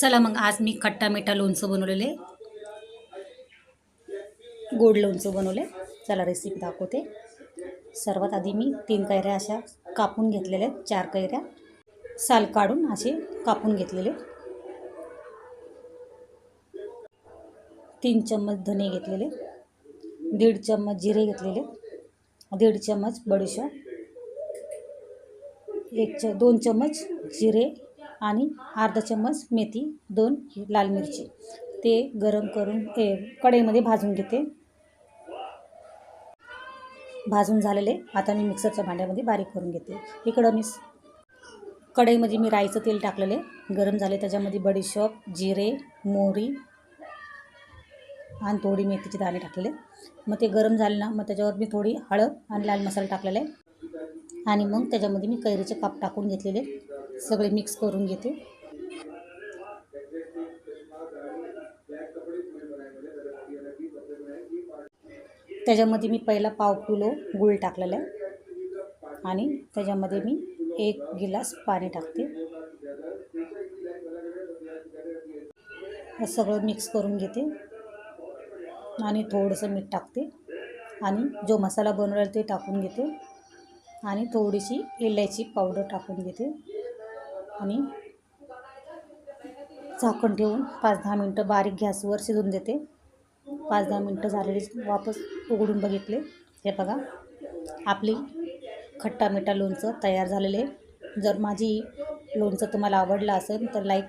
चला मग आज मी खट्टा मिठा लोणचं बनवलेले गोड लोणचं बनवले चला रेसिपी दाखवते. सर्वात आधी मी तीन कैऱ्या अशा कापून घेतलेल्या आहेत. चार कैऱ्या. साल काढून असे कापून घेतलेले तीन चम्मच धने घेतलेले दीड चम्मच जिरे घेतलेले दीड चम्मच बडीशा एक च दोन चम्मच जिरे. आणि अर्धा चम्मच मेथी दोन लाल मिरची. ते गरम करून हे कढईमध्ये भाजून घेते. भाजून झालेले आता मी मिक्सरच्या भांड्यामध्ये बारीक करून घेते. इकडं मी कढईमध्ये मी राईचं तेल टाकलेले गरम झाले त्याच्यामध्ये बडीशॉप जिरे मोहरी आणि थोडी मेथीचे दाणे टाकलेले. मग ते गरम झाले ना मग त्याच्यावर मी थोडी हळद आणि लाल मसाला टाकलेला आहे. आणि मग त्याच्यामध्ये मी कैरीचे काप टाकून घेतलेले. सगळे मिक्स करून घेते. त्याच्यामध्ये मी पहिला पाव किलो गुळ टाकलेला आहे. आणि त्याच्यामध्ये मी एक गिलास पाणी टाकते. हे सगळं मिक्स करून घेते. आणि थोडंसं मीठ टाकते. आणि जो मसाला बनवला ते टाकून घेते. आणि थोडीशी इलायची पावडर टाकून घेते. आणि झाकण ठेवून पाच दहा मिनटं बारीक गॅसवर शिजून देते. पाच दहा मिनटं झालेली वापस उघडून बघितले. हे बघा आपली खट्टा मिठा लोणचं तयार झालेले जर माझी लोणचं तुम्हाला आवडलं असेल तर लाईक